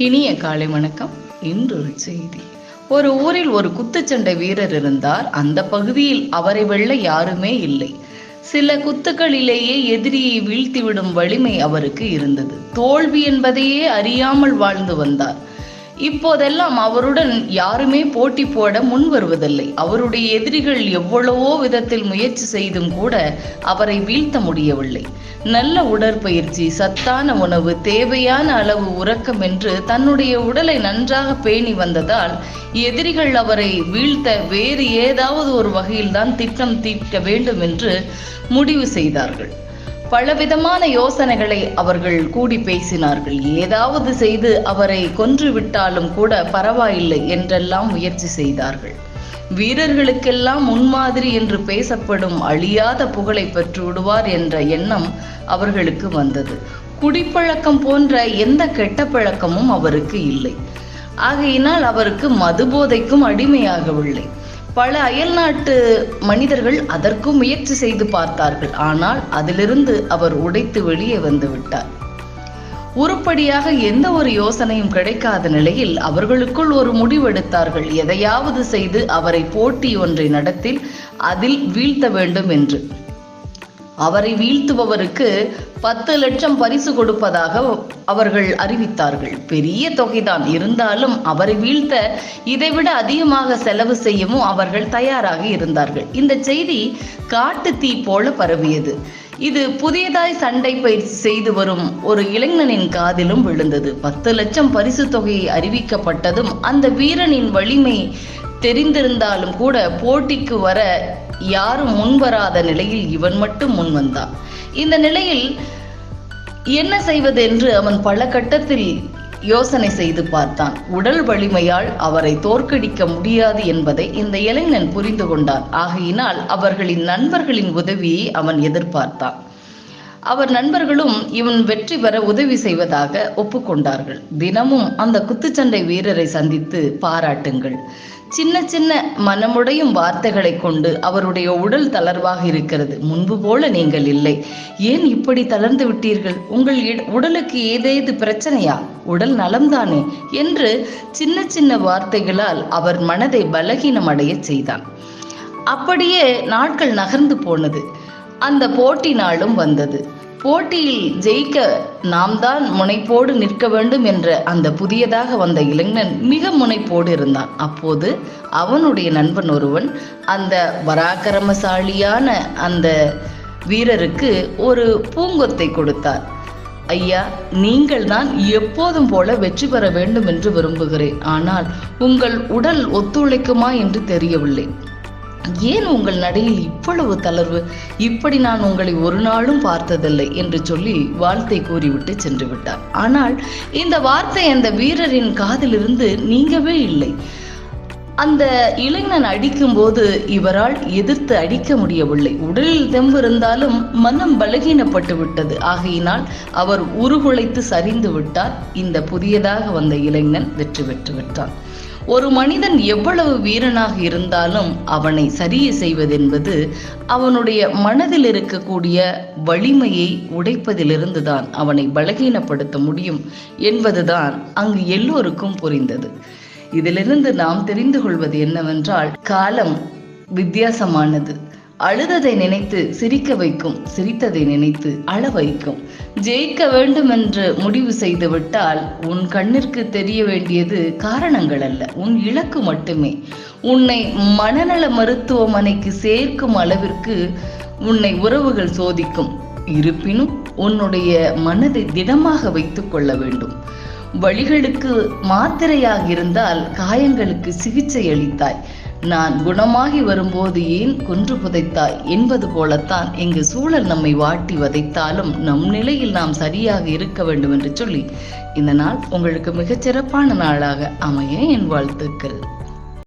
இனிய காலை வணக்கம். இன்றொரு செய்தி. ஒரு ஊரில் ஒரு குத்துச்சண்டை வீரர் இருந்தார். அந்த பகுதியில் அவரை வெல்ல யாருமே இல்லை. சில குத்துக்களிலேயே எதிரியை வீழ்த்திவிடும் வலிமை அவருக்கு இருந்தது. தோல்வி என்பதையே அறியாமல் வாழ்ந்து வந்தார். இப்போதெல்லாம் அவருடன் யாருமே போட்டி போட முன் வருவதில்லை. அவருடைய எதிரிகள் எவ்வளவோ விதத்தில் முயற்சி செய்தும் கூட அவரை வீழ்த்த முடியவில்லை. நல்ல உடற்பயிற்சி சத்தான உணவு தேவையான அளவு உறக்கம் என்று தன்னுடைய உடலை நன்றாக பேணி வந்ததால் எதிரிகள் அவரை வீழ்த்த வேறு ஏதாவது ஒரு வகையில்தான் திட்டம் தீட்ட வேண்டும் என்று முடிவு செய்தார்கள். பலவிதமான யோசனைகளை அவர்கள் கூடி பேசினார்கள். ஏதாவது செய்து அவரை கொன்று விட்டாலும் கூட பரவாயில்லை என்றெல்லாம் முயற்சி செய்தார்கள். வீரர்களுக்கெல்லாம் முன்மாதிரி என்று பேசப்படும் அழியாத புகழை பெற்று விடுவார் என்ற எண்ணம் அவர்களுக்கு வந்தது. குடிப்பழக்கம் போன்ற எந்த கெட்ட பழக்கமும் அவருக்கு இல்லை. ஆகையினால் அவருக்கு மதுபோதைக்கும் அடிமையாகவில்லை. பல அயல்நாட்டு மனிதர்கள் அதற்கும் முயற்சி செய்து பார்த்தார்கள். ஆனால் அதிலிருந்து அவர் உடைத்து வெளியே வந்து விட்டார். உருப்படியாக எந்த ஒரு யோசனையும் கிடைக்காத நிலையில் அவர்களுக்குள் ஒரு முடிவெடுத்தார்கள். எதையாவது செய்து அவரை போட்டி ஒன்றை நடத்தில் அதில் வீழ்த்த வேண்டும் என்று. அவரை வீழ்த்துபவருக்கு பத்து லட்சம் பரிசு கொடுப்பதாக அவர்கள் அறிவித்தார்கள். பெரிய தொகைதான். இருந்தாலும் அவரை வீழ்த்த இதைவிட அதிகமாக செலவு செய்யவும் அவர்கள் தயாராக இருந்தார்கள். இந்த செய்தி காட்டு தீ போல பரவியது. இது புதியதாய் சண்டை பயிற்சி செய்து வரும் ஒரு இளைஞனின் காதிலும் விழுந்தது. பத்து லட்சம் பரிசு தொகையை அறிவிக்கப்பட்டதும் அந்த வீரனின் வலிமை தெரிந்திருந்தாலும் கூட போட்டிக்கு வர யாரும் முன்வராத நிலையில் இவன் மட்டும் முன் வந்தான். இந்த நிலையில் என்ன செய்வது என்று அவன் பல கட்டத்தில் யோசனை செய்து பார்த்தான். உடல் வலிமையால் அவரை தோற்கடிக்க முடியாது என்பதை இந்த இளைஞன் புரிந்து கொண்டான். ஆகையினால் அவர்களின் நண்பர்களின் உதவியை அவன் எதிர்பார்த்தான். அவர் நண்பர்களும் இவன் வெற்றி பெற உதவி செய்வதாக ஒப்புக்கொண்டார்கள். தினமும் அந்த குத்துச்சண்டை வீரரை சந்தித்து பாராட்டுங்கள். சின்ன சின்ன மனமுடையும் வார்த்தைகளை கொண்டு அவருடைய உடல் தளர்வாக இருக்கிறது. முன்பு போல நீங்கள் இல்லை. ஏன் இப்படி தளர்ந்து விட்டீர்கள்? உங்கள் உடலுக்கு ஏதேது பிரச்சனையா? உடல் நலம்தானே? என்று சின்ன சின்ன வார்த்தைகளால் அவர் மனதை பலகீனமடைய செய்தான். அப்படியே நாட்கள் நகர்ந்து போனது. அந்த போட்டி நாளும் வந்தது. போட்டியில் ஜெயிக்க நாம் தான் முனைப்போடு நிற்க வேண்டும் என்ற அந்த புதியதாக வந்த இளைஞன் மிக முனைப்போடு இருந்தான். அப்போது அவனுடைய நண்பன் ஒருவன் அந்த பராக்கிரமசாலியான அந்த வீரருக்கு ஒரு பூங்கொத்தை கொடுத்தார். ஐயா நீங்கள் தான் எப்போதும் போல வெற்றி பெற வேண்டும் என்று விரும்புகிறேன். ஆனால் உங்கள் உடல் ஒத்துழைக்குமா என்று தெரியவில்லை. ஏன் உங்கள் நடையில் இவ்வளவு தளர்வு? இப்படி நான் உங்களை ஒரு நாளும் பார்த்ததில்லை என்று சொல்லி வாழ்த்தை கூறிவிட்டு சென்று விட்டார். ஆனால் இந்த வார்த்தை அந்த வீரரின் காதிலிருந்து நீங்கவே இல்லை. அந்த இளைஞன் அடிக்கும்போது இவரால் எதிர்த்து அடிக்க முடியவில்லை. உடலில் தெம்பு இருந்தாலும் மனம் பலகீனப்பட்டு விட்டது. ஆகையினால் அவர் உருகுலைத்து சரிந்து விட்டார். இந்த புதியதாக வந்த இளைஞன் வெற்றி பெற்று விட்டான். ஒரு மனிதன் எவ்வளவு வீரனாக இருந்தாலும் அவனை சரிய செய்வதென்பது அவனுடைய மனதில் இருக்கக்கூடிய வலிமையை உடைப்பதிலிருந்து தான் அவனை பலகீனப்படுத்த முடியும் என்பதுதான் அங்கு எல்லோருக்கும் புரிந்தது. இதிலிருந்து நாம் தெரிந்து கொள்வது என்னவென்றால் காலம் வித்தியாசமானது. அழுததை நினைத்து சிரிக்க வைக்கும் சிரித்ததை நினைத்து அழ வைக்கும். ஜெயிக்க வேண்டும் என்று முடிவு செய்து விட்டால் உன் கண்ணிற்கு தெரிய வேண்டியது காரணங்கள் அல்ல உன் இலக்கு மட்டுமே. உன்னை மனநல மருத்துவமனைக்கு சேர்க்கும் அளவிற்கு உன்னை உறவுகள் சோதிக்கும். இருப்பினும் உன்னுடைய மனதை திடமாக வைத்துக் கொள்ள வேண்டும். வழிகளுக்கு மாத்திரையாக இருந்தால் காயங்களுக்கு சிகிச்சை அளித்தாய். நான் குணமாகி வரும்போது ஏன் கொன்று புதைத்தாய்? என்பது போலத்தான் இங்கு சூழல் நம்மை வாட்டி வதைத்தாலும் நம் நிலையில் நாம் சரியாக இருக்க வேண்டும் என்று சொல்லி இந்த நாள் உங்களுக்கு மிகச்சிறப்பான நாளாக அமைய என் வாழ்த்துக்கள்.